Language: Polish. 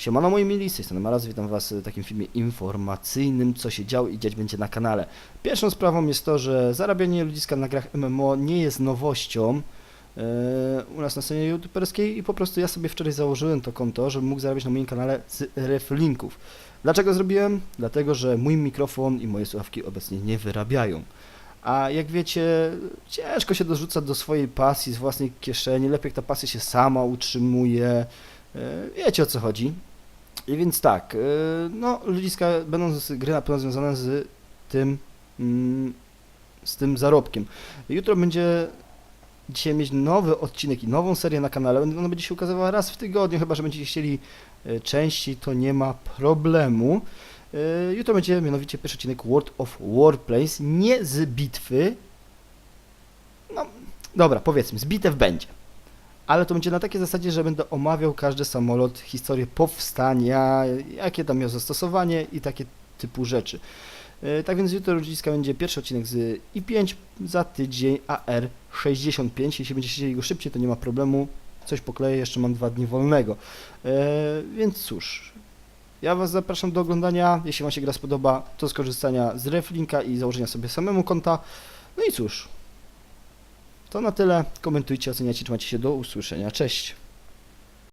Siemano moi mili, z tej strony Maraz, witam was w takim filmie informacyjnym, co się działo i dziać będzie na kanale. Pierwszą sprawą jest to, że zarabianie ludziska na grach MMO nie jest nowością e, u nas na scenie youtuberskiej i po prostu ja sobie wczoraj założyłem to konto, żebym mógł zarabiać na moim kanale z reflinków. Dlaczego zrobiłem? Dlatego, że mój mikrofon i moje słuchawki obecnie nie wyrabiają. A jak wiecie, ciężko się dorzucać do swojej pasji z własnej kieszeni, lepiej jak ta pasja się sama utrzymuje. E, Wiecie o co chodzi. I więc tak, e, no ludziska będą z gry na pewno związane z tym, mm, z tym zarobkiem. Jutro będzie dzisiaj mieć nowy odcinek i nową serię na kanale. Ona będzie się ukazywała raz w tygodniu, chyba że będziecie chcieli e, częściej, to nie ma problemu. E, Jutro będzie mianowicie pierwszy odcinek World of Warplanes, nie z bitwy. No, dobra, powiedzmy, z bitew będzie. Ale to będzie na takiej zasadzie, że będę omawiał każdy samolot, historię powstania, jakie tam miał zastosowanie i takie typu rzeczy. E, Tak więc jutro ludziska będzie pierwszy odcinek z I5, za tydzień AR65. Jeśli będziecie chcieli go szybciej, to nie ma problemu. Coś pokleję, jeszcze mam dwa dni wolnego. E, więc cóż, ja Was zapraszam do oglądania. Jeśli Wam się gra spodoba, to skorzystania z reflinka i założenia sobie samemu konta. No i cóż, to na tyle. Komentujcie, oceniajcie, trzymajcie się do usłyszenia. Cześć!